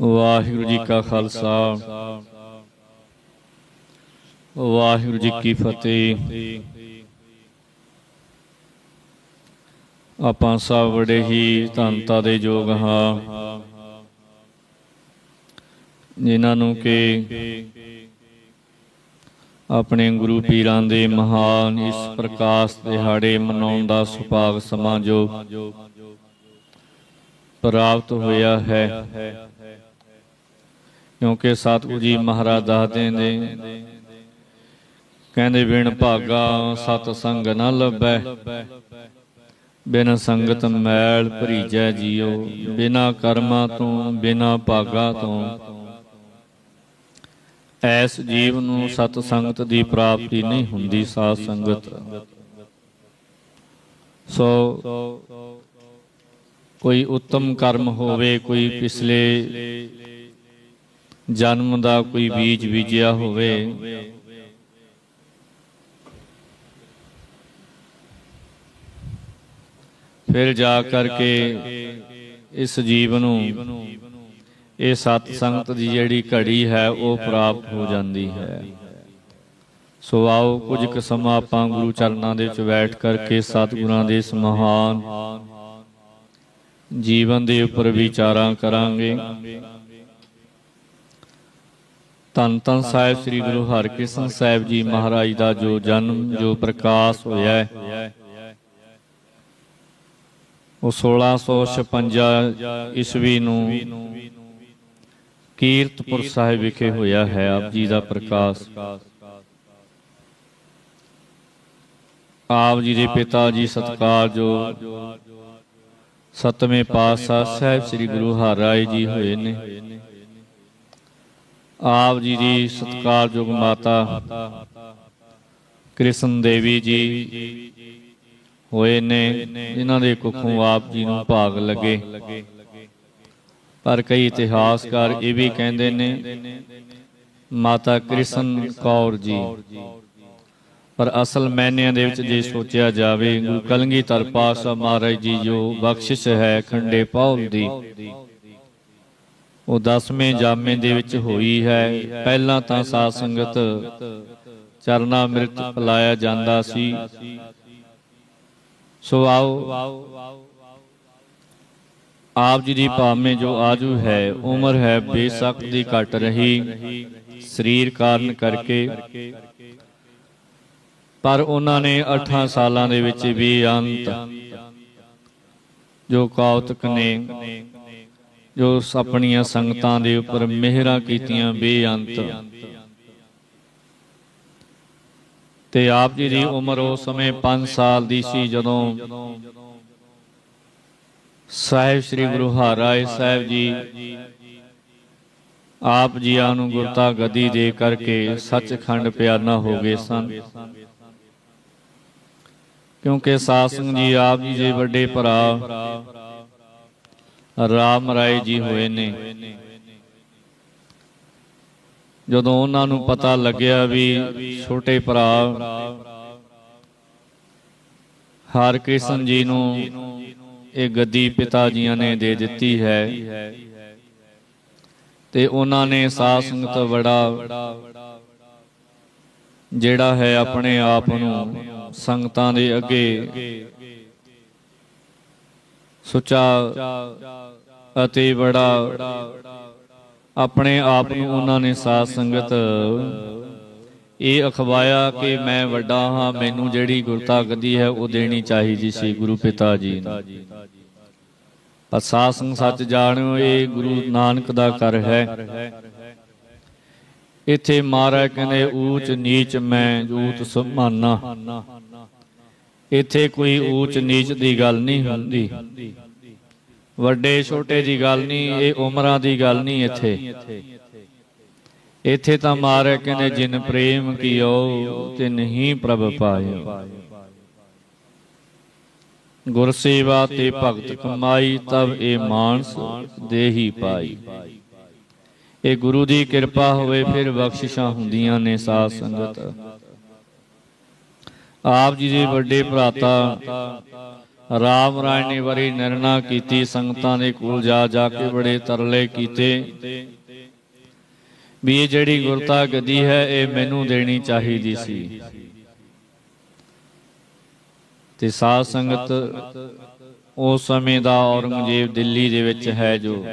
ਵਾਹਿਗੁਰੂ ਜੀ ਕਾ ਖਾਲਸਾ। ਵਾਹਿਗੁਰੂ ਜੀ ਕੀ ਫਤਿਹ। ਆਪਾਂ ਸਭ ਬੜੇ ਹੀ ਧੰਨਤਾ ਦੇ ਯੋਗ ਹਾਂ। ਜਿਨ੍ਹਾਂ ਨੂੰ ਕਿ ਆਪਣੇ ਗੁਰੂ ਪੀਰਾਂ ਦੇ ਮਹਾਨ ਇਸ ਪ੍ਰਕਾਸ਼ ਦਿਹਾੜੇ ਮਨਾਉਣ ਦਾ ਸੁਭਾਗ ਸਮਾਂ ਜੋ ਪ੍ਰਾਪਤ ਹੋਇਆ ਹੈ। ਕਿਉਂਕਿ ਸਤਿਗੁਰੂ ਜੀ ਮਹਾਰਾਜ ਦੱਸਦੇ ਨੇ, ਕਹਿੰਦੇ ਬਿਨ ਭਾਗਾ ਸਤ ਸੰਗ ਨਾ ਲੱਭੈ, ਬਿਨ ਸੰਗਤ ਮੈਲ ਭਰੀਜੈ ਜੀਉ ਬਿਨਾ ਕਰਮਾਂ ਤੋਂ, ਬਿਨਾ ਭਾਗਾ ਤੋਂ। ਐਸ ਜੀਵ ਨੂੰ ਸਤ ਸੰਗਤ ਦੀ ਪ੍ਰਾਪਤੀ ਨਹੀਂ ਹੁੰਦੀ ਸਾਧ ਸੰਗਤ। ਸੋ ਕੋਈ ਉੱਤਮ ਕਰਮ ਹੋਵੇ, ਕੋਈ ਪਿਛਲੇ ਜਨਮ ਦਾ ਕੋਈ ਬੀਜ ਬੀਜਿਆ ਹੋਵੇ। ਫਿਰ ਜਾ ਕਰਕੇ ਇਸ ਜੀਵ ਨੂੰ, ਇਹ ਸਤ ਸੰਗਤ ਦੀ ਜਿਹੜੀ ਘੜੀ ਹੈ, ਉਹ ਪ੍ਰਾਪਤ ਹੋ ਜਾਂਦੀ ਹੈ। ਸੋ ਆਓ ਕੁਝ ਕੁ ਸਮਾਂ ਆਪਾਂ ਗੁਰੂ ਚਰਨਾਂ ਦੇ ਵਿੱਚ ਬੈਠ ਕਰਕੇ ਸਤਿਗੁਰਾਂ ਦੇ ਇਸ ਮਹਾਨ ਜੀਵਨ ਦੇ ਉੱਪਰ ਵਿਚਾਰਾਂ ਕਰਾਂਗੇ। ਤਨ ਤਨ ਸਾਹਿਬ ਸ੍ਰੀ ਗੁਰੂ ਹਰਕ੍ਰਿਸ਼ਨ ਸਾਹਿਬ ਜੀ ਮਹਾਰਾਜ ਦਾ ਜੋ ਜਨਮ ਜੋ ਪ੍ਰਕਾਸ਼ ਹੋਇਆ ਹੈ। ਉਹ 1656 ਈਸਵੀ ਨੂੰ ਕੀਰਤਪੁਰ ਸਾਹਿਬ ਵਿਖੇ ਹੋਇਆ ਹੈ ਆਪ ਜੀ ਦਾ ਪ੍ਰਕਾਸ਼। ਆਪ ਜੀ ਦੇ ਪਿਤਾ ਜੀ ਸਤਕਾਰ ਜੋ ਸਤਵੇਂ ਪਾਤਸ਼ਾਹ ਸਾਹਿਬ ਸ੍ਰੀ ਗੁਰੂ ਹਰਿਰਾਏ ਜੀ ਹੋਏ ਨੇ। ਆਪ ਜੀ ਦੀ ਸਤਕਾਰਯੋਗ ਮਾਤਾ, ਕ੍ਰਿਸ਼ਨ ਦੇਵੀ ਜੀ ਹੋਏ ਨੇ, ਜਿਨ੍ਹਾਂ ਦੇ ਕੁੱਖੋਂ ਆਪ ਜੀ ਨੂੰ ਭਾਗ ਲੱਗੇ। ਪਰ ਕਈ ਇਤਿਹਾਸਕਾਰ ਇਹ ਵੀ ਕਹਿੰਦੇ ਨੇ, ਮਾਤਾ ਕ੍ਰਿਸ਼ਨ ਕੌਰ ਜੀ, ਪਰ ਅਸਲ ਮੈਨਿਆਂ ਦੇ ਵਿੱਚ ਜੇ ਸੋਚਿਆ ਜਾਵੇ, ਗੁਰੂ ਕਲਗੀਧਰ ਪਾਤਸ਼ਾਹ ਮਹਾਰਾਜ ਜੀ ਜੋ ਬਖਸ਼ਿਸ਼ ਹੈ ਖੰਡੇ ਪੌਲ ਦੀ ਉਹ 10ਵੇਂ ਜਾਮੇ ਦੇ ਵਿੱਚ ਹੋਈ ਹੈ। ਪਹਿਲਾਂ ਤਾਂ ਸਾਧ ਸੰਗਤ ਚਰਨਾ ਅੰਮ੍ਰਿਤ ਪਿਲਾਇਆ ਜਾਂਦਾ ਸੀ। ਸੋ। ਆਓ ਆਪ ਜੀ ਦੀ ਭਾਵੇਂ ਜੋ ਆਜੂ ਹੈ ਉਮਰ ਹੈ ਬੇਸ਼ੱਕ ਦੀ ਘਟ ਰਹੀ। ਸਰੀਰ ਕਾਰਨ ਕਰਕੇ। ਪਰ ਉਹਨਾਂ ਨੇ 8 ਸਾਲਾਂ ਦੇ ਵਿੱਚ ਵੀ ਅੰਤ। ਜੋ ਕੌਤਕ ਨੇ ਜੋ ਆਪਣੀਆਂ ਸੰਗਤਾਂ ਦੇ ਉੱਪਰ ਮਿਹਰਾਂ ਕੀਤੀਆਂ ਬੇਅੰਤ। ਤੇ ਆਪ ਜੀ ਦੀ ਉਮਰ ਉਸ ਸਮੇਂ 5 ਸਾਲ ਦੀ ਸੀ ਜਦੋਂ ਸਾਹਿਬ ਸ੍ਰੀ ਗੁਰੂ ਹਰਿਰਾਏ ਸਾਹਿਬ ਜੀ ਆਪ ਜੀਆਂ ਨੂੰ ਗੁਰਤਾ ਗਦੀ ਦੇ ਕਰਕੇ ਸੱਚਖੰਡ ਪਿਆਨਾ ਹੋ ਗਏ ਸਨ। ਕਿਉਂਕਿ ਸਾਧ ਸੰਗਤ ਜੀ ਆਪ ਜੀ ਦੇ ਵੱਡੇ ਭਰਾ ਰਾਮ ਰਾਏ ਜੀ ਹੋਏ ਨੇ। ਜਦੋਂ ਉਹਨਾਂ ਨੂੰ ਪਤਾ ਲੱਗਿਆ ਵੀ ਛੋਟੇ ਭਰਾ ਹਰ ਕ੍ਰਿਸ਼ਨ ਜੀ ਨੂੰ ਇਹ ਗੱਦੀ ਪਿਤਾ ਜੀਆਂ ਨੇ ਦੇ ਦਿੱਤੀ ਹੈ ਤੇ ਉਹਨਾਂ ਨੇ ਸਾਧ ਸੰਗਤ ਬੜਾ ਜਿਹੜਾ ਹੈ ਆਪਣੇ ਆਪ ਨੂੰ ਸੰਗਤਾਂ ਦੇ ਅੱਗੇ ਸੁੱਚਾ ਅਤੇ ਬੜਾ ਆਪਣੇ ਆਪ ਨੂੰ ਉਹਨਾਂ ਨੇ ਸਾਧ ਸੰਗਤ ਇਹ ਅਖਵਾਇਆ ਕਿ ਮੈਂ ਵੱਡਾ ਹਾਂ, ਮੈਨੂੰ ਜਿਹੜੀ ਗੁਰਤਾ ਹੈ ਉਹ ਦੇਣੀ ਚਾਹੀਦੀ ਸੀ ਗੁਰੂ ਪਿਤਾ ਜੀ ਨੂੰ। ਪਰ ਸਾਧ ਸੰਗ ਸੱਚ ਜਾਣਿਓ, ਇਹ ਗੁਰੂ ਨਾਨਕ ਦਾ ਕਰ ਹੈ। ਇੱਥੇ ਮਹਾਰਾਜ ਕਹਿੰਦੇ, ਊਚ ਨੀਚ ਮੈਂ ਜੂਤ ਸਮਾਨਾ ਇੱਥੇ ਕੋਈ ਊਚ ਨੀਚ ਦੀ ਗੱਲ ਨਹੀਂ ਹੁੰਦੀ। ਵੱਡੇ ਛੋਟੇ ਦੀ ਗੱਲ ਨਹੀਂ ਇਹ ਉਮਰਾਂ ਦੀ ਗੱਲ ਨਹੀਂ ਇੱਥੇ। ਇੱਥੇ। ਤਾਂ ਮਾਰੇ ਕਹਿੰਦੇ ਜਿਨ ਪ੍ਰੇਮ ਕੀਓ ਤੇ ਨਹੀਂ ਪ੍ਰਭ ਪਾਇਓ। ਗੁਰ ਸੇਵਾ ਤੇ ਭਗਤ ਕਮਾਈ ਤਬ ਇਹ ਮਾਨਸ ਦੇਹੀ ਪਾਈ। ਇਹ ਗੁਰੂ ਦੀ ਕਿਰਪਾ ਹੋਵੇ ਫਿਰ ਬਖਸ਼ਿਸ਼ਾਂ ਹੁੰਦੀਆਂ ਨੇ ਸਾਧ ਸੰਗਤ। ਆਪ ਜੀ ਦੇ ਵੱਡੇ ਭਰਾਤਾ, ਰਾਮ ਰਾਏ ਨੇ ਵਰੀ ਨਿਰਣਾ ਕੀਤੀ, ਸੰਗਤਾਂ ਦੇ ਕੋਲ ਜਾ ਜਾ ਕੇ ਬੜੇ ਤਰਲੇ ਕੀਤੇ। ਵੀ ਇਹ ਜਿਹੜੀ ਗੁਰਤਾ ਗਦੀ ਹੈ, ਇਹ ਮੈਨੂੰ ਦੇਣੀ ਚਾਹੀਦੀ ਸੀ। ਤੇ ਸਾਧ ਸੰਗਤ, ਉਸ ਸਮੇਂ ਦਾ ਔਰੰਗਜ਼ੇਬ ਦਿੱਲੀ ਦੇ ਵਿੱਚ ਹੈ ਜੋ।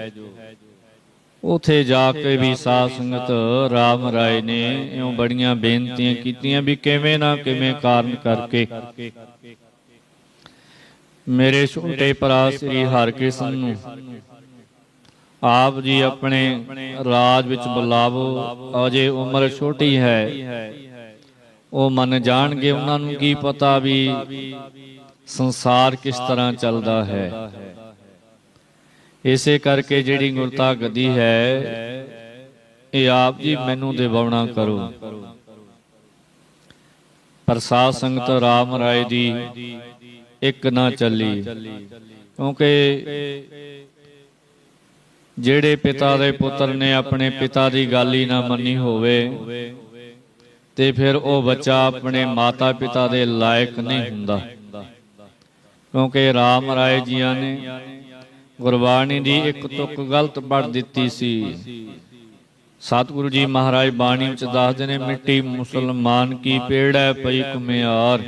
ਉਥੇ ਜਾ ਕੇ ਵੀ ਸਾਧ ਸੰਗਤ ਰਾਮ ਰਾਏ ਨੇ ਇਉਂ ਬੜੀਆਂ ਬੇਨਤੀਆਂ ਕੀਤੀਆਂ ਵੀ ਕਿਵੇਂ ਨਾ ਕਿਵੇਂ ਕਾਰਨ ਕਰਕੇ। ਮੇਰੇ ਛੋਟੇ ਭਰਾ ਸ੍ਰੀ ਹਰਕ੍ਰਿਸ਼ਨ ਨੂੰ ਆਪ ਜੀ ਆਪਣੇ ਰਾਜ ਵਿੱਚ ਬੁਲਾਵੋ, ਅਜੇ ਉਮਰ ਛੋਟੀ ਹੈ। ਉਹ ਮੰਨ ਜਾਣਗੇ ਉਹਨਾਂ ਨੂੰ ਕੀ ਪਤਾ ਵੀ ਸੰਸਾਰ ਕਿਸ ਤਰ੍ਹਾਂ ਚੱਲਦਾ ਹੈ। ਇਸੇ ਕਰਕੇ ਜਿਹੜੀ ਗੁਰਤਾ ਗੱਦੀ ਹੈ, ਇਹ ਆਪ ਜੀ ਮੈਨੂੰ ਦਿਵਾਉਣਾ ਕਰੋ। ਪ੍ਰਸਾਦ ਸੰਗਤ ਰਾਮ ਰਾਏ ਦੀ ਇੱਕ ਨਾ ਚੱਲੀ। ਕਿਉਂਕਿ ਜਿਹੜੇ ਪਿਤਾ ਦੇ ਪੁੱਤਰ ਨੇ ਆਪਣੇ ਪਿਤਾ ਦੀ ਗੱਲ ਹੀ ਨਾ ਮੰਨੀ ਹੋਵੇ, ਤੇ ਫਿਰ ਉਹ ਬੱਚਾ ਆਪਣੇ ਮਾਤਾ ਪਿਤਾ ਦੇ ਲਾਇਕ ਨਹੀਂ ਹੁੰਦਾ। ਕਿਉਂਕਿ ਰਾਮ ਰਾਏ ਜੀਆਂ ਨੇ ਗੁਰਬਾਣੀ ਦੀ ਇੱਕ ਤੁਕ ਗਲਤ ਪੜ੍ਹ ਦਿੱਤੀ ਸੀ। ਸਤਿਗੁਰੂ ਜੀ ਮਹਾਰਾਜ ਬਾਣੀ ਵਿੱਚ ਦੱਸਦੇ ਨੇ, ਮਿੱਟੀ ਮੁਸਲਮਾਨ ਕੀ ਪੇੜ ਪਈ ਕੁਮਿਆਰ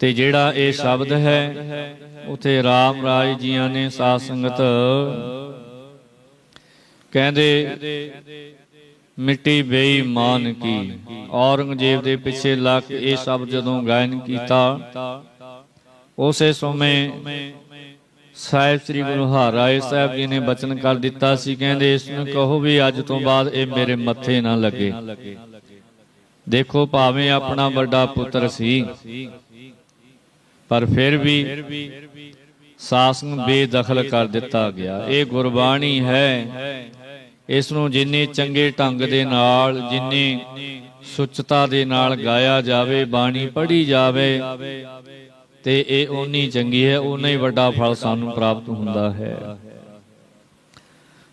ਤੇ ਜਿਹੜਾ ਇਹ ਸ਼ਬਦ ਹੈ, ਉਥੇ ਰਾਮ ਰਾਜ ਜੀਆਂ ਨੇ ਸਾਧ ਸੰਗਤ ਕਹਿੰਦੇ, ਮਿੱਟੀ ਬੇਈਮਾਨ ਕੀ। ਔਰੰਗਜ਼ੇਬ ਦੇ ਪਿੱਛੇ ਲੱਗ ਇਹ ਸ਼ਬਦ ਜਦੋਂ ਗਾਇਨ ਕੀਤਾ ਉਸੇ ਸਮੇਂ ਸਾਹਿਬ ਸ੍ਰੀ ਗੁਰੂ ਹਰਿਰਾਏ ਸਾਹਿਬ ਜੀ ਨੇ ਬਚਨ ਕਰ ਦਿੱਤਾ ਸੀ, ਕਹਿੰਦੇ, ਇਸ ਨੂੰ ਕਹੋ ਵੀ ਅੱਜ ਤੋਂ ਬਾਅਦ ਇਹ ਮੇਰੇ ਮੱਥੇ ਨਾ ਲੱਗੇ। ਦੇਖੋ, ਭਾਵੇਂ ਆਪਣਾ ਵੱਡਾ ਪੁੱਤਰ ਸੀ, ਪਰ ਫਿਰ ਵੀ ਸਾਸਨ ਬੇਦਖਲ ਕਰ ਦਿੱਤਾ ਗਿਆ। ਇਹ ਗੁਰਬਾਣੀ ਹੈ। ਇਸ ਨੂੰ ਜਿੰਨੇ ਚੰਗੇ ਢੰਗ ਦੇ ਨਾਲ, ਜਿੰਨੀ ਸੁੱਚਤਾ ਦੇ ਨਾਲ ਗਾਇਆ ਜਾਵੇ, ਬਾਣੀ ਪੜ੍ਹੀ ਜਾਵੇ ਤੇ ਇਹ ਓਨੀ ਚੰਗੀ ਹੈ, ਓਨਾ ਹੀ ਵੱਡਾ ਫਲ ਸਾਨੂੰ ਪ੍ਰਾਪਤ ਹੁੰਦਾ ਹੈ।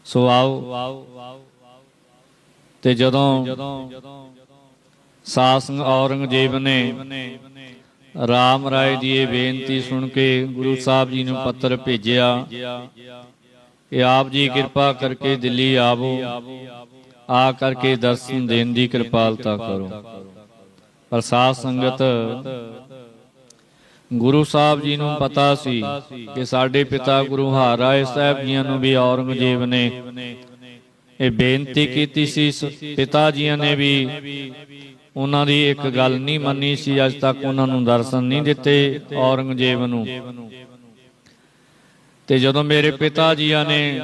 ਸੋ ਆਓ। ਤੇ ਜਦੋਂ ਸਾਸੰਗ ਔਰੰਗਜ਼ੇਬ ਨੇ ਰਾਮ ਰਾਏ ਦੀ ਇਹ ਬੇਨਤੀ ਸੁਣ ਕੇ ਗੁਰੂ ਸਾਹਿਬ ਜੀ ਨੂੰ ਪੱਤਰ ਭੇਜਿਆ, ਕਿ ਆਪ ਜੀ ਕਿਰਪਾ ਕਰਕੇ ਦਿੱਲੀ ਆਵੋ, ਆ ਕਰਕੇ ਦਰਸ਼ਨ ਦੇਣ ਦੀ ਕਿਰਪਾਲਤਾ ਕਰੋ। ਪਰ ਸਾਧ ਸੰਗਤ ਗੁਰੂ ਸਾਹਿਬ ਜੀ ਨੂੰ ਪਤਾ ਸੀ ਕਿ ਸਾਡੇ ਪਿਤਾ ਗੁਰੂ ਹਰਿਰਾਏ ਸਾਹਿਬ ਜੀਆਂ ਨੂੰ ਵੀ ਔਰੰਗਜ਼ੇਬ ਨੇ ਇਹ ਬੇਨਤੀ ਕੀਤੀ ਸੀ ਪਿਤਾ ਜੀਆਂ ਨੇ ਵੀ ਉਹਨਾਂ ਦੀ ਇੱਕ ਗੱਲ ਨਹੀਂ ਮੰਨੀ ਸੀ, ਅੱਜ ਤੱਕ ਉਹਨਾਂ ਨੂੰ ਦਰਸ਼ਨ ਨਹੀਂ ਦਿੱਤੇ ਔਰੰਗਜ਼ੇਬ ਨੂੰ। ਤੇ ਜਦੋਂ ਮੇਰੇ ਪਿਤਾ ਜੀਆਂ ਨੇ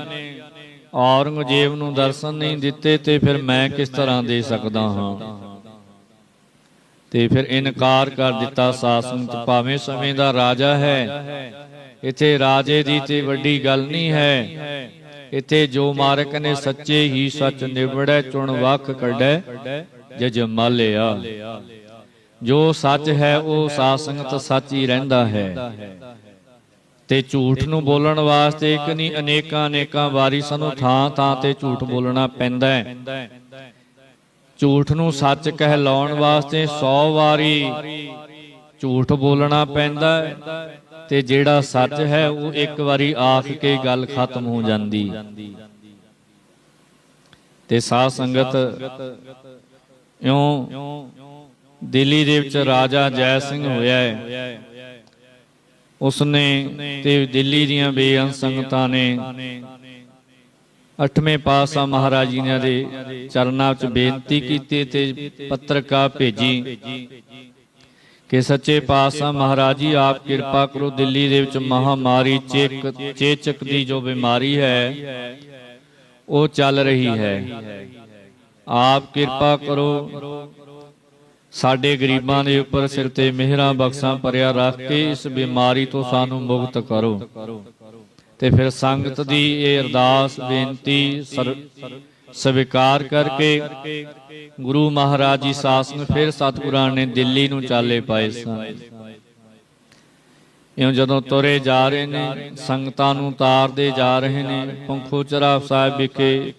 ਔਰੰਗਜ਼ੇਬ ਨੂੰ ਦਰਸ਼ਨ ਨਹੀਂ ਦਿੱਤੇ, ਤੇ ਫਿਰ ਮੈਂ ਕਿਸ ਤਰ੍ਹਾਂ ਦੇ ਸਕਦਾ ਹਾਂ? ਤੇ ਫਿਰ ਇਨਕਾਰ ਕਰ ਦਿੱਤਾ ਸਾਸੰਤ ਭਾਵੇਂ ਸਮੇਂ ਦਾ ਰਾਜਾ ਹੈ। ਇੱਥੇ ਰਾਜੇ ਦੀ ਤੇ ਵੱਡੀ ਗੱਲ ਨਹੀਂ ਹੈ। ਇੱਥੇ ਜੋ ਮਾਰਕ ਨੇ ਸੱਚੇ ਹੀ ਸੱਚ ਨਿਬੜੈ ਚੁਣ ਵਕ ਕੱਢੈ, ਜਜ ਮਾਲਿਆ। ਜੋ ਸੱਚ ਹੈ, ਉਹ ਸਾਸੰਗਤ ਸੱਚ ਹੀ ਰਹਿੰਦਾ ਹੈ। ਤੇ ਝੂਠ ਨੂੰ ਬੋਲਣ ਵਾਸਤੇ ਇੱਕ ਨਹੀਂ ਅਨੇਕਾਂ ਅਨੇਕਾਂ ਵਾਰੀ ਸਾਨੂੰ ਥਾਂ ਥਾਂ ਤੇ ਝੂਠ ਬੋਲਣਾ ਪੈਂਦਾ ਹੈ। ਝੂਠ ਨੂੰ ਸੱਚ ਕਹਿਲਾਉਣ ਵਾਸਤੇ 100 ਵਾਰੀ ਝੂਠ ਬੋਲਣਾ ਪੈਂਦਾ ਤੇ ਜਿਹੜਾ ਸੱਚ ਹੈ ਉਹ ਇੱਕ ਵਾਰੀ ਆਖ ਕੇ ਗੱਲ ਖਤਮ ਹੋ ਜਾਂਦੀ ਤੇ ਸਾਧ ਸੰਗਤ, ਇਉਂ ਦਿੱਲੀ ਦੇ ਵਿੱਚ ਰਾਜਾ ਜੈ ਸਿੰਘ ਹੋਇਆ ਉਸਨੇ ਤੇ ਦਿੱਲੀ ਦੀਆਂ ਬੇਅੰਤ ਸੰਗਤਾਂ ਨੇ ਅਠਵੇਂ ਪਾਤਸ਼ਾਹ ਮਹਾਰਾਜ ਜੀ ਨੇ ਦੇ ਚਰਨਾਂ ਵਿੱਚ ਬੇਨਤੀ ਕੀਤੀ ਤੇ ਪੱਤਰਕਾ ਭੇਜੀ ਕਿ ਸੱਚੇ ਪਾਤਸ਼ਾਹ ਮਹਾਰਾਜ ਜੀ, ਆਪ ਕਿਰਪਾ ਕਰੋ, ਦਿੱਲੀ ਦੇ ਵਿੱਚ ਮਹਾਮਾਰੀ ਚੇਕ ਚੇਚਕ ਦੀ ਜੋ ਬਿਮਾਰੀ ਹੈ, ਉਹ ਚੱਲ ਰਹੀ ਹੈ। ਆਪ ਕਿਰਪਾ ਕਰੋ, ਸਾਡੇ ਗਰੀਬਾਂ ਦੇ ਉੱਪਰ ਸਿਰ ਤੇ ਮਿਹਰਾਂ ਬਖਸ਼ਾਂ ਭਰਿਆ ਰੱਖ ਕੇ ਇਸ ਬਿਮਾਰੀ ਤੋਂ ਸਾਨੂੰ ਮੁਕਤ ਕਰੋ। ਤੇ ਫਿਰ ਸੰਗਤ ਦੀ ਇਹ ਅਰਦਾਸ, ਬੇਨਤੀ ਸਵੀਕਾਰ ਕਰਕੇ ਗੁਰੂ ਮਹਾਰਾਜ ਜੀ ਸਾਸਨ ਫਿਰ ਸਤਿਗੁਰਾਂ ਨੇ ਦਿੱਲੀ ਨੂੰ ਚਾਲੇ ਪਾਏ ਸਨ। ਇਉਂ ਜਦੋਂ ਤੁਰੇ ਜਾ ਰਹੇ ਨੇ, ਸੰਗਤਾਂ ਨੂੰ ਤਾਰਦੇ ਜਾ ਰਹੇ ਨੇ ਪੰਖੋਚਰਾ ਸਾਹਿਬ ਵਿਖੇ,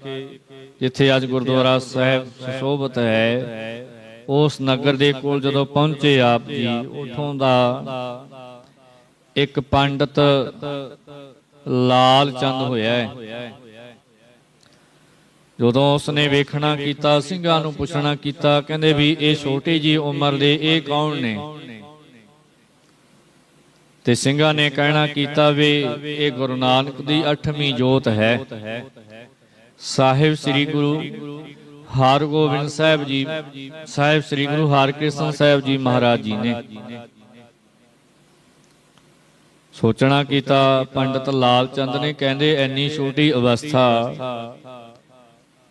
ਜਿੱਥੇ ਅੱਜ ਗੁਰਦੁਆਰਾ ਸਾਹਿਬ ਸੁਸ਼ੋਭਤ ਹੈ, ਉਸ ਨਗਰ ਦੇ ਕੋਲ ਜਦੋਂ ਪਹੁੰਚੇ ਆਪ ਜੀ, ਉਥੋਂ ਦਾ ਇੱਕ ਪੰਡਤ ਲਾਲ ਚੰਦ ਹੋਇਆ ਹੈ। ਜਦੋਂ ਉਸਨੇ ਵੇਖਣਾ ਕੀਤਾ, ਸਿੰਘਾਂ ਨੂੰ ਪੁੱਛਣਾ ਕੀਤਾ, ਕਹਿੰਦੇ ਵੀ ਇਹ ਛੋਟੀ ਜੀ ਉਮਰ ਦੇ ਇਹ ਕੌਣ ਨੇ? ਤੇ ਸਿੰਘਾਂ ਨੇ ਕਹਿਣਾ ਕੀਤਾ ਵੀ ਇਹ ਗੁਰੂ ਨਾਨਕ ਦੀ 8ਵੀਂ ਜੋਤ ਹੈ। ਸਾਹਿਬ ਸ੍ਰੀ ਗੁਰੂ ਹਰਗੋਬਿੰਦ ਸਾਹਿਬ ਜੀ, ਸਾਹਿਬ ਸ੍ਰੀ ਗੁਰੂ ਹਰਕ੍ਰਿਸ਼ਨ ਸਾਹਿਬ ਜੀ ਮਹਾਰਾਜ ਜੀ ਨੇ ਸੋਚਣਾ ਕੀਤਾ, ਪੰਡਤ ਲਾਲ ਚੰਦ ਨੇ, ਕਹਿੰਦੇ ਐਨੀ ਛੋਟੀ ਅਵਸਥਾ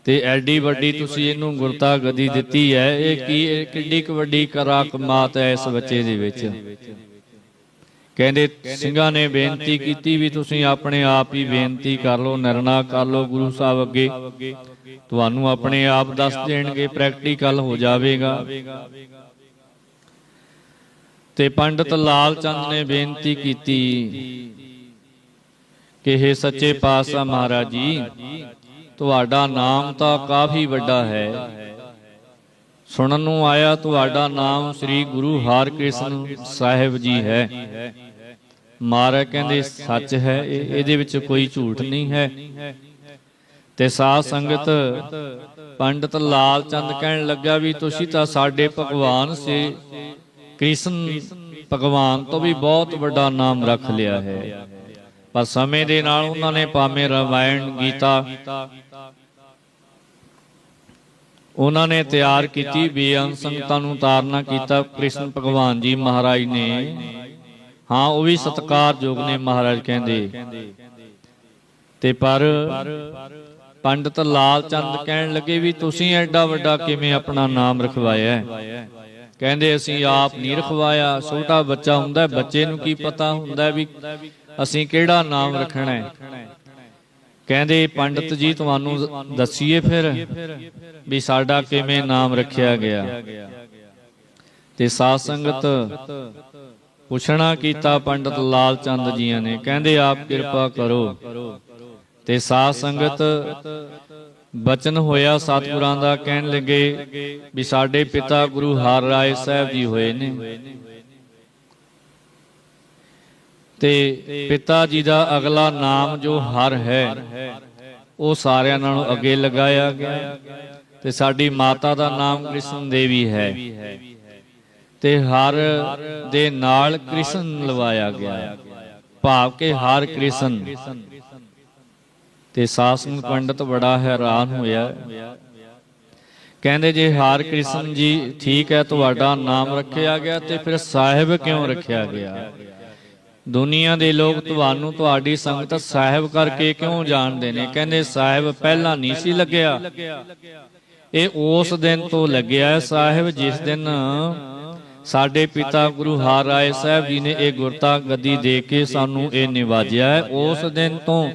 ਤੇ ਐਡੀ ਵੱਡੀ ਤੁਸੀਂ ਇਹਨੂੰ ਗੁਰਤਾ ਗਦੀ ਦਿੱਤੀ ਹੈ, ਇਹ ਕੀ ਕਿੱਡੀ ਕੁ ਵੱਡੀ ਕਰਾਕਮਾਤ ਹੈ ਇਸ ਬੱਚੇ ਦੇ ਵਿੱਚ। ਕਹਿੰਦੇ ਸਿੰਘਾਂ ਨੇ ਬੇਨਤੀ ਕੀਤੀ ਵੀ ਤੁਸੀਂ ਆਪਣੇ ਆਪ ਹੀ ਬੇਨਤੀ ਕਰ ਲਓ, ਨਿਰਣਾ ਕਰ ਲਓ ਗੁਰੂ ਸਾਹਿਬ ਅੱਗੇ। ਤੁਹਾਨੂੰ ਆਪਣੇ ਆਪ ਦੱਸ ਦੇਣਗੇ ਪ੍ਰੈਕਟੀਕਲ ਹੋ ਜਾਵੇਗਾ। ਤੇ ਪੰਡਤ ਲਾਲ ਚੰਦ ਨੇ ਬੇਨਤੀ ਕੀਤੀ ਕਿ हे ਸੱਚੇ ਪਾਤਸ਼ਾਹ ਮਹਾਰਾਜ ਜੀ, ਤੁਹਾਡਾ ਨਾਮ ਤਾਂ ਕਾਫੀ ਵੱਡਾ ਹੈ। ਸੁਣਨ ਨੂੰ ਆਇਆ ਤੁਹਾਡਾ ਨਾਮ ਸ੍ਰੀ ਗੁਰੂ ਹਰਕ੍ਰਿਸ਼ਨ ਸਾਹਿਬ ਜੀ ਹੈ। ਮਹਾਰਾਜ ਕਹਿੰਦੇ, ਸੱਚ ਹੈ ਇਹਦੇ ਵਿੱਚ ਕੋਈ ਝੂਠ ਨਹੀਂ ਹੈ। ਤੇ ਸਾਧ ਸੰਗਤ ਪੰਡਤ ਲਾਲ ਚੰਦ ਕਹਿਣ ਲੱਗਾ ਵੀ ਤੁਸੀਂ ਤਾਂ ਸਾਡੇ ਭਗਵਾਨ ਸੇ। ਕ੍ਰਿਸ਼ਨ ਭਗਵਾਨ ਤੋਂ ਵੀ ਬਹੁਤ ਵੱਡਾ ਨਾਮ ਰੱਖ ਲਿਆ ਹੈ। ਪਰ ਸਮੇਂ ਦੇ ਨਾਲ ਉਹਨਾਂ ਨੇ ਭਾਵੇਂ ਰਾਮਾਇਣ, ਗੀਤਾ ਉਹਨਾਂ ਨੇ ਤਿਆਰ ਕੀਤੀ, ਬੇਅੰਤ ਸੰਗਤਾਂ ਨੂੰ ਤਾਰਨਾ ਕੀਤਾ, ਕ੍ਰਿਸ਼ਨ ਭਗਵਾਨ ਜੀ ਮਹਾਰਾਜ ਨੇ। ਹਾਂ, ਉਹ ਵੀ ਸਤਕਾਰਯੋਗ ਨੇ ਮਹਾਰਾਜ ਕਹਿੰਦੇ। ਤੇ ਪਰ ਪੰਡਤ ਲਾਲ ਚੰਦ ਕਹਿਣ ਲੱਗੇ ਵੀ ਤੁਸੀਂ ਐਡਾ ਵੱਡਾ ਕਿਵੇਂ ਆਪਣਾ ਨਾਮ ਰਖਵਾਇਆ ਹੈ? ਕਹਿੰਦੇ ਅਸੀਂ ਆਪ ਨਹੀਂ ਰਖਵਾਇਆ ਛੋਟਾ ਬੱਚਾ ਹੁੰਦਾ ਬੱਚੇ ਨੂੰ ਕੀ ਪਤਾ ਹੁੰਦਾ ਵੀ ਅਸੀਂ ਕਿਹੜਾ ਨਾਮ ਰੱਖਣਾ ਹੈ? ਕਹਿੰਦੇ ਪੰਡਤ ਜੀ ਤੁਹਾਨੂੰ ਦੱਸੀਏ ਫਿਰ ਵੀ ਸਾਡਾ ਕਿਵੇਂ ਨਾਮ ਰੱਖਿਆ ਗਿਆ। ਤੇ ਸਾਧ ਸੰਗਤ ਪੁੱਛਣਾ ਕੀਤਾ ਪੰਡਤ ਲਾਲ ਚੰਦ ਜੀਆਂ ਨੇ ਕਹਿੰਦੇ ਆਪ ਕਿਰਪਾ ਕਰੋ। ਤੇ ਸਾਧ ਸੰਗਤ ਬਚਨ ਹੋਇਆ ਸਤਿਗੁਰਾਂ ਦਾ ਕਹਿਣ ਲੱਗੇ ਵੀ ਸਾਡੇ ਪਿਤਾ ਗੁਰੂ ਹਰ ਰਾਏ ਸਾਹਿਬ ਜੀ ਹੋਏ ਨੇ। ਤੇ ਪਿਤਾ ਜੀ ਦਾ ਅਗਲਾ ਨਾਮ ਜੋ ਹਰ ਹੈ, ਉਹ ਸਾਰਿਆਂ ਨਾਲੋਂ ਅੱਗੇ ਲਗਾਇਆ ਗਿਆ। ਤੇ ਸਾਡੀ ਮਾਤਾ ਦਾ ਨਾਮ ਕ੍ਰਿਸ਼ਨ ਦੇਵੀ ਹੈ। ਤੇ ਹਰ ਦੇ ਨਾਲ ਕ੍ਰਿਸ਼ਨ ਲਵਾਇਆ ਗਿਆ। ਭਾਵ ਕਿ ਹਰ ਕ੍ਰਿਸ਼ਨ ਤੇ ਸਾਸਨ ਪੰਡਤ ਬੜਾ ਹੈਰਾਨ ਹੋਇਆ। ਕਹਿੰਦੇ, ਜੇ ਹਰ ਕ੍ਰਿਸ਼ਨ ਜੀ ਠੀਕ ਹੈ, ਤੁਹਾਡਾ ਨਾਮ ਰੱਖਿਆ ਗਿਆ ਤੇ ਫਿਰ ਸਾਹਿਬ ਕਿਉਂ ਰੱਖਿਆ ਗਿਆ? ਦੁਨੀਆ ਦੇ ਲੋਕ ਤੁਹਾਨੂੰ ਤੁਹਾਡੀ ਸੰਗਤ ਸਾਹਿਬ ਕਰਕੇ ਕਿਉਂ ਜਾਣਦੇ ਨੇ? ਕਹਿੰਦੇ, ਸਾਹਿਬ ਪਹਿਲਾਂ ਨਹੀਂ ਸੀ ਲੱਗਿਆ। ਇਹ ਉਸ ਦਿਨ ਤੋਂ ਲੱਗਿਆ ਸਾਹਿਬ, ਜਿਸ ਦਿਨ ਸਾਡੇ ਪਿਤਾ ਗੁਰੂ ਹਰ ਰਾਏ ਸਾਹਿਬ ਜੀ ਨੇ ਇਹ ਗੁਰਤਾ ਗੱਦੀ ਦੇ ਕੇ ਸਾਨੂੰ ਇਹ ਨਿਵਾਜਿਆ ਉਸ ਦਿਨ ਤੋਂ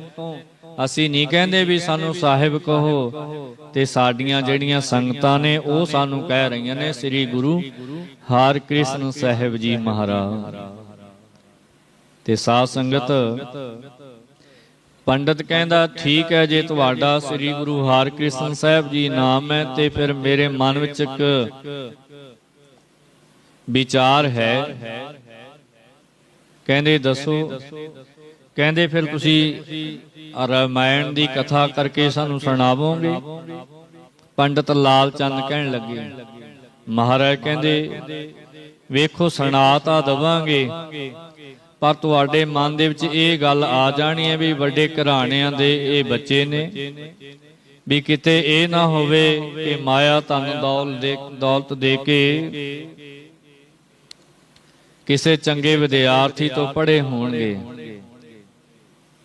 ਅਸੀਂ ਨਹੀਂ ਕਹਿੰਦੇ ਵੀ ਸਾਨੂੰ ਸਾਹਿਬ ਕਹੋ ਤੇ ਸਾਡੀਆਂ ਜਿਹੜੀਆਂ ਸੰਗਤਾਂ ਨੇ ਉਹ ਸਾਨੂੰ ਕਹਿ ਰਹੀਆਂ ਨੇ ਸ੍ਰੀ ਗੁਰੂ ਹਰ ਕ੍ਰਿਸ਼ਨ ਸਾਹਿਬ ਜੀ ਮਹਾਰਾਜ। ਤੇ ਸਾਧ ਸੰਗਤ, ਪੰਡਤ ਕਹਿੰਦਾ, ਠੀਕ ਹੈ ਜੇ ਤੁਹਾਡਾ ਸ੍ਰੀ ਗੁਰੂ ਹਰਕ੍ਰਿਸ਼ਨ ਸਾਹਿਬ ਜੀ ਨਾਮ ਹੈ ਤੇ ਫਿਰ ਮੇਰੇ ਮਨ ਵਿੱਚ ਇੱਕ ਵਿਚਾਰ ਹੈ। ਕਹਿੰਦੇ, ਦੱਸੋ ਕਹਿੰਦੇ ਫਿਰ ਤੁਸੀਂ ਰਾਮਾਇਣ ਦੀ ਕਥਾ ਕਰਕੇ ਸਾਨੂੰ ਸੁਣਾਵੋਗੇ? ਪੰਡਤ ਲਾਲ ਚੰਦ ਕਹਿਣ ਲੱਗੇ। ਮਹਾਰਾਜ ਕਹਿੰਦੇ ਵੇਖੋ ਸੁਣਾ ਤਾਂ ਦਵਾਂਗੇ ਪਰ ਤੁਹਾਡੇ ਮਨ ਦੇ ਵਿੱਚ ਇਹ ਗੱਲ ਆ ਜਾਣੀ ਹੈ ਵੀ ਵੱਡੇ ਘਰਾਣਿਆਂ ਦੇ ਇਹ ਬੱਚੇ ਨੇ ਵੀ ਕਿਤੇ ਇਹ ਨਾ ਹੋਵੇ ਕਿ ਮਾਇਆ ਧਨ ਦੌਲਤ ਦੇ ਦੌਲਤ ਦੇ ਕੇ ਕਿਸੇ ਚੰਗੇ ਵਿਦਿਆਰਥੀ ਤੋਂ ਪੜ੍ਹੇ ਹੋਣਗੇ।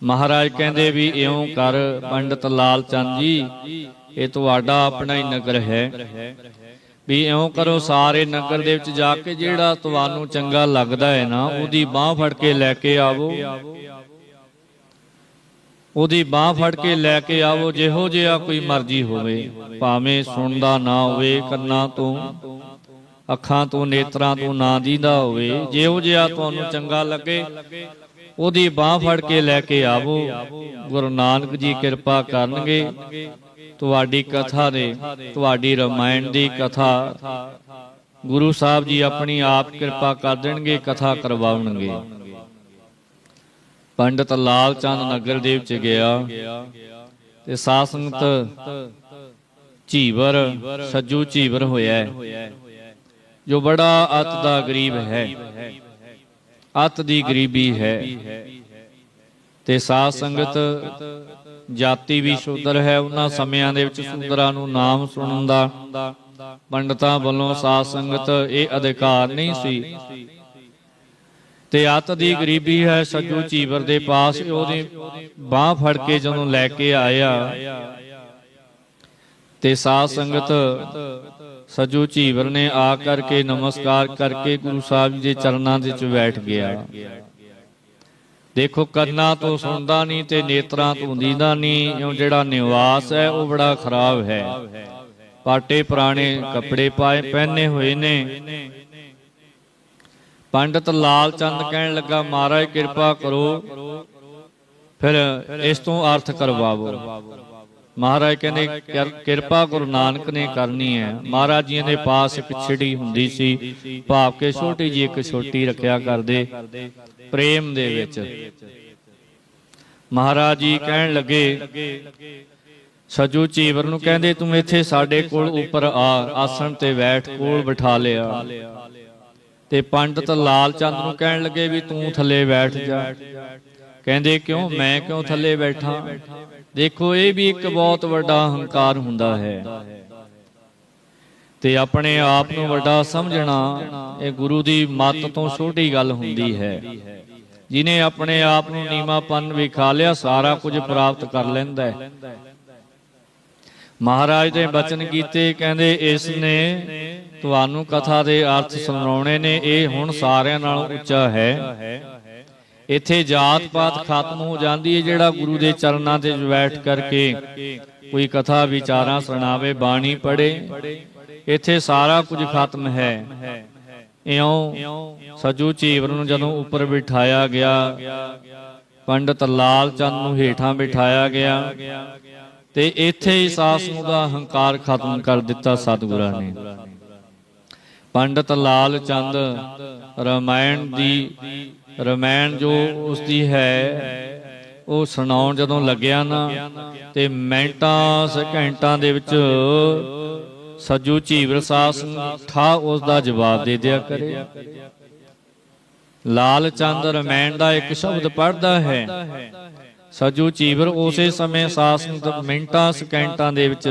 ਮਹਾਰਾਜ ਕਹਿੰਦੇ ਵੀ ਇਉਂ ਕਰ ਪੰਡਤ ਲਾਲ ਚੰਦ ਜੀ, ਇਹ ਤੁਹਾਡਾ ਆਪਣਾ ਹੀ ਨਗਰ ਹੈ। ਵੀ ਇਉਂ ਕਰੋ ਸਾਰੇ ਨਗਰ ਦੇ ਵਿੱਚ ਜਾ ਕੇ ਜਿਹੜਾ ਤੁਹਾਨੂੰ ਚੰਗਾ ਲੱਗਦਾ ਹੈ ਨਾ, ਉਹਦੀ ਬਾਹ ਫੜ ਕੇ ਲੈ ਕੇ ਆਵੋ। ਉਹਦੀ ਬਾਹ ਫੜ ਕੇ ਲੈ ਕੇ ਆਵੋ, ਜਿਹੋ ਜਿਹਾ ਕੋਈ ਮਰਜ਼ੀ ਹੋਵੇ। ਭਾਵੇਂ ਸੁਣਦਾ ਨਾ ਹੋਵੇ, ਕੰਨਾਂ ਤੋਂ, ਅੱਖਾਂ ਤੋਂ, ਨੇਤਰਾਂ ਤੋਂ ਨਾ ਦੀਦਾ ਹੋਵੇ, ਜਿਹੋ ਜਿਹਾ ਤੁਹਾਨੂੰ ਚੰਗਾ ਲੱਗੇ ਉਹਦੀ ਬਾਹ ਫੜ ਕੇ ਲੈ ਕੇ ਆਵੋ। ਗੁਰੂ ਨਾਨਕ ਜੀ ਕਿਰਪਾ ਕਰਨਗੇ। ਤੁਹਾਡੀ ਕਥਾ ਦੇ, ਤੁਹਾਡੀ ਰਮਾਇਣ ਦੀ ਕਥਾ। ਗੁਰੂ ਸਾਹਿਬ ਜੀ ਆਪਣੀ ਆਪ ਕਿਰਪਾ ਕਰ ਦੇਣਗੇ, ਕਥਾ ਕਰਵਾਉਣਗੇ। ਪੰਡਤ ਲਾਲ ਚੰਦ ਨਗਰ ਦੇ ਵਿੱਚ ਗਿਆ ਤੇ ਸਾਧ ਸੰਗਤ ਝੀਵਰ, ਸੱਜੂ ਝੀਵਰ ਹੋਇਆ ਜੋ ਬੜਾ ਅਤ ਦਾ ਗਰੀਬ ਹੈ। ਅਤ ਦੀ ਗਰੀਬੀ ਹੈ। ਤੇ ਸਾਧ ਸੰਗਤ ਜਾਤੀ ਵੀ ਸ਼ੂਦਰ ਹੈ। ਉਹਨਾਂ ਸਮਿਆਂ ਦੇ ਵਿੱਚ ਸ਼ੂਦਰਾਂ ਨੂੰ ਨਾਮ ਸੁਣਨ ਦਾ। ਪੰਡਤਾਂ ਵੱਲੋਂ ਸਾਧ ਸੰਗਤ ਇਹ ਅਧਿਕਾਰ ਨਹੀਂ ਸੀ। ਤੇ ਅਤ ਦੀ ਗਰੀਬੀ ਹੈ। ਸੱਜੂ ਚੀਵਰ ਦੇ ਪਾਸ ਉਹਦੀ ਬਾਹ ਫੜ ਕੇ ਜਦੋਂ ਲੈ ਕੇ ਆਇਆ। ਤੇ ਸਾਧ ਸੰਗਤ ਸੱਜੂ ਚੀਵਰ ਨੇ ਆ ਕਰਕੇ ਨਮਸਕਾਰ ਕਰਕੇ ਗੁਰੂ ਸਾਹਿਬ ਜੀ ਦੇ ਚਰਨਾਂ ਦੇ ਵਿੱਚ ਬੈਠ ਗਿਆ। ਦੇਖੋ ਕੰਨਾਂ ਤੋਂ ਸੁਣਦਾ ਨਹੀਂ ਤੇ ਨੇਤਰਾਂ ਤੋਂ ਦੀਦਾ ਨਹੀਂ ਉਹ ਜਿਹੜਾ ਨਿਵਾਸ ਹੈ ਉਹ ਬੜਾ ਖਰਾਬ ਹੈ। ਪਾਟੇ ਪੁਰਾਣੇ ਕੱਪੜੇ ਪਾਏ, ਪਹਿਨੇ ਹੋਏ ਨੇ। ਪੰਡਤ ਲਾਲ ਚੰਦ ਕਹਿਣ ਲੱਗਾ, ਮਹਾਰਾਜ, ਕਿਰਪਾ ਕਰੋ, ਫਿਰ ਇਸ ਤੋਂ ਅਰਥ ਕਰਵਾਵੋ। ਮਹਾਰਾਜ ਕਹਿੰਦੇ ਕਿਰਪਾ ਗੁਰੂ ਨਾਨਕ ਨੇ ਕਰਨੀ ਹੈ। ਮਹਾਰਾਜ ਜੀ ਦੇ ਪਾਸ ਇੱਕ ਹੁੰਦੀ ਸੀ। ਭਾਵ ਕੇ ਛੋਟੀ ਜੀ ਇੱਕ ਛੋਟੀ ਰੱਖਿਆ ਕਰਦੇ ਪ੍ਰੇਮ ਦੇ ਵਿੱਚ। ਮਹਾਰਾਜ ਜੀ ਕਹਿਣ ਲੱਗੇ, ਸਜੂ ਚੀਵਰ ਨੂੰ ਕਹਿੰਦੇ, ਤੂੰ ਇੱਥੇ ਸਾਡੇ ਕੋਲ ਉੱਪਰ ਆ। ਆਸਣ ਤੇ ਬੈਠ, ਕੋਲ ਬਿਠਾ ਲਿਆ। ਤੇ ਪੰਡਤ ਲਾਲ ਚੰਦ ਨੂੰ ਕਹਿਣ ਲੱਗੇ ਵੀ ਤੂੰ ਥੱਲੇ ਬੈਠ ਜਾ। ਕਹਿੰਦੇ, ਕਿਉਂ? ਮੈਂ ਕਿਉਂ ਥੱਲੇ ਬੈਠਾ? ਦੇਖੋ, ਇਹ ਵੀ ਇੱਕ ਬਹੁਤ ਵੱਡਾ ਹੰਕਾਰ ਹੁੰਦਾ ਹੈ। ਤੇ ਆਪਣੇ ਆਪ ਨੂੰ ਵੱਡਾ ਸਮਝਣਾ, ਇਹ ਗੁਰੂ ਦੀ ਮੱਤ ਤੋਂ ਛੋਟੀ ਗੱਲ ਹੁੰਦੀ ਹੈ। ਜਿਨੇ ਆਪਣੇ ਆਪ ਨੂੰ ਨੀਵਾਪਨ ਵਿਖਾ ਲਿਆ, ਸਾਰਾ ਕੁਝ ਪ੍ਰਾਪਤ ਕਰ ਲੈਂਦਾ ਹੈ। ਮਹਾਰਾਜ ਦੇ ਬਚਨ ਕੀਤੇ ਕਹਿੰਦੇ, ਇਸ ਨੇ ਤੁਹਾਨੂੰ ਕਥਾ ਦੇ ਅਰਥ ਸੁਣਾਉਣੇ ਨੇ, ਇਹ ਹੁਣ ਸਾਰਿਆਂ ਨਾਲੋਂ ਉੱਚਾ ਹੈ। ਇੱਥੇ ਜਾਤ ਪਾਤ ਖਤਮ ਹੋ ਜਾਂਦੀ ਹੈ, ਜਿਹੜਾ ਗੁਰੂ ਦੇ ਚਰਨਾਂ ਤੇ ਬੈਠ ਕਰਕੇ ਕੋਈ ਕਥਾ ਵਿਚਾਰਾਂ ਸੁਣਾਵੇ, ਬਾਣੀ ਪੜੇ ਇੱਥੇ ਸਾਰਾ ਕੁਝ ਖਤਮ ਹੈ। ਇਉਂ ਸਜੂ ਚੀਵਰ ਨੂੰ ਜਦੋਂ ਉੱਪਰ ਬਿਠਾਇਆ ਗਿਆ, ਪੰਡਤ ਲਾਲ ਚੰਦ ਨੂੰ ਹੇਠਾਂ ਬਿਠਾਇਆ ਗਿਆ, ਤੇ ਇੱਥੇ ਹੀ ਸਾਸ ਨੂੰ ਦਾ ਹੰਕਾਰ ਖਤਮ ਕਰ ਦਿੱਤਾ ਸਤਿਗੁਰਾਂ ਨੇ। ਪੰਡਤ ਲਾਲ ਚੰਦ ਰਮਾਇਣ ਦੀ ਰਮਾਇਣ ਜੋ ਉਸ ਦੀ ਹੈ, ਉਹ ਸੁਣਾਉਣ ਜਦੋਂ ਲੱਗਿਆ ਨਾ, ਤੇ ਮਿੰਟਾਂ, ਸਕਿੰਟਾਂ ਦੇ ਵਿੱਚ ਸੱਜੂ ਝੀਵਰ ਸਾਸ ਠਾ ਉਸ ਦਾ ਜਵਾਬ ਦੇ ਦਿਆ ਕਰੇ। ਲਾਲ ਚੰਦ ਰਮਾਇਣ ਦਾ ਇੱਕ ਸ਼ਬਦ ਪੜਦਾ ਹੈ। ਸੱਜੂ ਝੀਵਰ ਉਸੇ ਸਮੇਂ ਸਾਸ ਮਿੰਟਾਂ, ਸਕਿੰਟਾਂ ਦੇ ਵਿੱਚ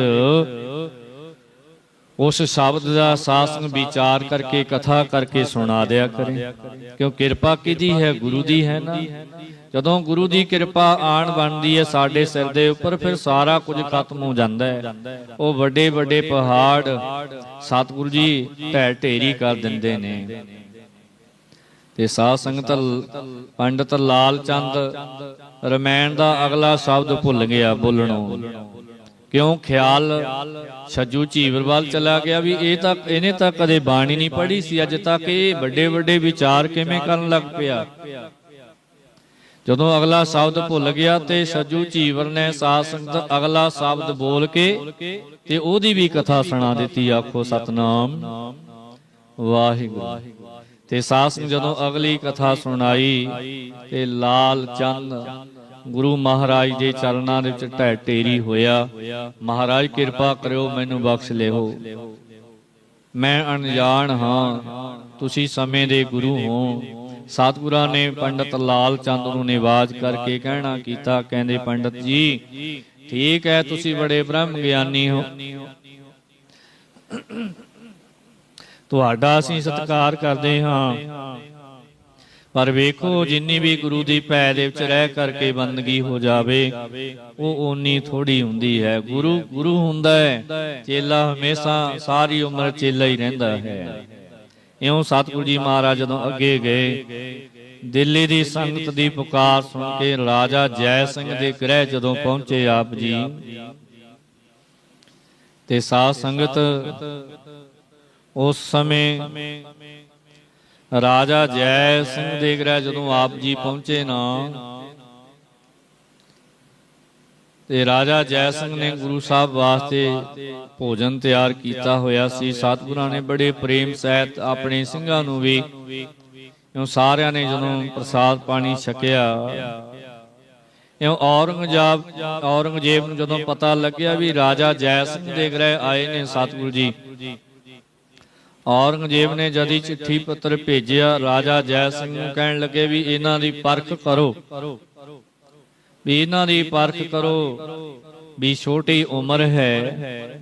ਉਸ ਸ਼ਬਦ ਦਾ ਸਾਸਨ ਵਿਚਾਰ ਕਰਕੇ, ਕਥਾ ਕਰਕੇ ਸੁਣਾ ਦਿਆ ਕਰੇ। ਕਿਉਂ ਕਿਰਪਾ ਕਿਹਦੀ ਹੈ? ਗੁਰੂ ਦੀ ਹੈ ਨਾ। ਜਦੋਂ ਗੁਰੂ ਦੀ ਕਿਰਪਾ ਆਣ ਬਣਦੀ ਹੈ ਸਾਡੇ ਸਿਰ ਦੇ ਉੱਪਰ, ਫਿਰ ਸਾਰਾ ਕੁਝ ਖਤਮ ਹੋ ਜਾਂਦਾ ਹੈ। ਉਹ ਵੱਡੇ ਵੱਡੇ ਪਹਾੜ, ਸਤਿਗੁਰੂ ਜੀ ਢਹਿ ਢੇਰੀ ਕਰ ਦਿੰਦੇ ਨੇ। ਤੇ ਸਾਧ ਸੰਗਤ ਪੰਡਤ ਲਾਲ ਚੰਦ ਰਮੈਣ ਦਾ ਅਗਲਾ ਸ਼ਬਦ ਭੁੱਲ ਗਿਆ, ਬੋਲਣੋਂ। ਕਿਉਂ ਖਿਆਲ ਛੱਜੂ ਝੀਵਰ ਵੱਲ ਚਲਾ ਗਿਆ ਵੀ ਇਹ ਤਾਂ ਇਹਨੇ ਤਾਂ ਕਦੇ ਬਾਣੀ ਨਹੀਂ ਪੜ੍ਹੀ ਸੀ, ਅੱਜ ਤੱਕ ਇਹ ਵੱਡੇ ਵੱਡੇ ਵਿਚਾਰ ਕਿਵੇਂ ਕਰਨ ਲੱਗ ਪਿਆ? ਜਦੋਂ ਅਗਲਾ ਸ਼ਬਦ ਭੁੱਲ ਗਿਆ ਤੇ ਛੱਜੂ ਝੀਵਰ ਨੇ ਸਾਧ ਸੰਗਤ ਅਗਲਾ ਸ਼ਬਦ ਬੋਲ ਕੇ ਤੇ ਉਹਦੀ ਵੀ ਕਥਾ ਸੁਣਾ ਦਿੱਤੀ, ਆਖੋ ਸਤਨਾਮ। ਵਾਹਿਗੁਰੂ। ਤੇ ਸਾਧ ਸੰਗਤ ਜਦੋਂ ਅਗਲੀ ਕਥਾ ਸੁਣਾਈ ਤੇ ਲਾਲ ਚੰਦ ਗੁਰੂ ਮਹਾਰਾਜ ਦੇ ਚਰਨਾਂ ਦੇ ਵਿੱਚ ਢਹਿ ਢੇਰੀ ਹੋਇਆ। ਮਹਾਰਾਜ ਕਿਰਪਾ ਕਰਿਓ, ਮੈਨੂੰ ਬਖਸ਼ ਲਿਓ। ਮੈਂ ਅਣਜਾਣ ਹਾਂ, ਤੁਸੀਂ ਸਮੇਂ ਦੇ ਗੁਰੂ ਹੋ। ਸਤਿਗੁਰਾਂ ਨੇ ਪੰਡਤ ਲਾਲ ਚੰਦ ਨੂੰ ਨਿਵਾਜ ਕਰਕੇ ਕਹਿਣਾ ਕੀਤਾ, ਕਹਿੰਦੇ, ਪੰਡਤ ਜੀ, ਠੀਕ ਹੈ, ਤੁਸੀਂ ਬੜੇ ਬ੍ਰਹਮ ਗਿਆਨੀ ਹੋ। ਤੁਹਾਡਾ ਅਸੀਂ ਸਤਿਕਾਰ ਕਰਦੇ ਹਾਂ। ਪਰ ਵੇਖੋ ਜਿੰਨੀ ਵੀ ਗੁਰੂ ਦੀ ਭੈ ਦੇ ਵਿੱਚ ਰਹਿ ਕਰਕੇ ਬੰਦਗੀ ਹੋ ਜਾਵੇ ਉਹ ਓਨੀ ਥੋੜੀ ਹੁੰਦੀ ਹੈ। ਗੁਰੂ ਗੁਰੂ ਹੁੰਦਾ ਹੈ। ਚੇਲਾ ਹਮੇਸ਼ਾ ਸਾਰੀ ਉਮਰ ਚੇਲਾ ਹੀ ਰਹਿੰਦਾ ਹੈ ਇਉਂ ਸਤਿਗੁਰੂ ਜੀ ਮਹਾਰਾਜ ਜਦੋਂ ਅੱਗੇ ਗਏ ਦਿੱਲੀ ਦੀ ਸੰਗਤ ਦੀ ਪੁਕਾਰ ਸੁਣ ਕੇ ਰਾਜਾ ਜੈ ਸਿੰਘ ਦੇ ਗ੍ਰਹਿ ਜਦੋਂ ਪਹੁੰਚੇ ਆਪ ਜੀ ਤੇ ਸਾਧ ਸੰਗਤ ਉਸ ਸਮੇਂ ਰਾਜਾ ਜੈ ਸਿੰਘ ਦੇ ਗ੍ਰਹਿ ਜਦੋਂ ਆਪ ਜੀ ਪਹੁੰਚੇ ਨਾ। ਤੇ ਰਾਜਾ ਜੈ ਸਿੰਘ ਨੇ ਗੁਰੂ ਸਾਹਿਬ ਵਾਸਤੇ ਭੋਜਨ ਤਿਆਰ ਕੀਤਾ ਹੋਇਆ ਸੀ। ਸਤਿਗੁਰਾਂ ਨੇ ਬੜੇ ਪ੍ਰੇਮ ਸਹਿਤ ਆਪਣੇ ਸਿੰਘਾਂ ਨੂੰ ਵੀ ਕਿਉਂ ਸਾਰਿਆਂ ਨੇ ਜਦੋਂ ਪ੍ਰਸਾਦ ਪਾਣੀ ਛਕਿਆ, ਇਉਂ ਔਰੰਗਜ਼ੇਬ ਔਰੰਗਜ਼ੇਬ ਨੂੰ ਜਦੋਂ ਪਤਾ ਲੱਗਿਆ ਵੀ ਰਾਜਾ ਜੈ ਸਿੰਘ ਦੇ ਗ੍ਰਹਿ ਆਏ ਨੇ ਸਤਿਗੁਰੂ ਜੀ ਔਰੰਗਜ਼ੇਬ ਨੇ ਜਦੀ ਚਿੱਠੀ ਪੱਤਰ ਭੇਜਿਆ, ਰਾਜਾ ਜੈ ਸਿੰਘ ਨੂੰ ਕਹਿਣ ਲੱਗੇ ਵੀ ਇਹਨਾਂ ਦੀ ਪਰਖ ਕਰੋ। ਵੀ ਇਹਨਾਂ ਦੀ ਪਰਖ ਕਰੋ ਵੀ ਛੋਟੀ ਉਮਰ ਹੈ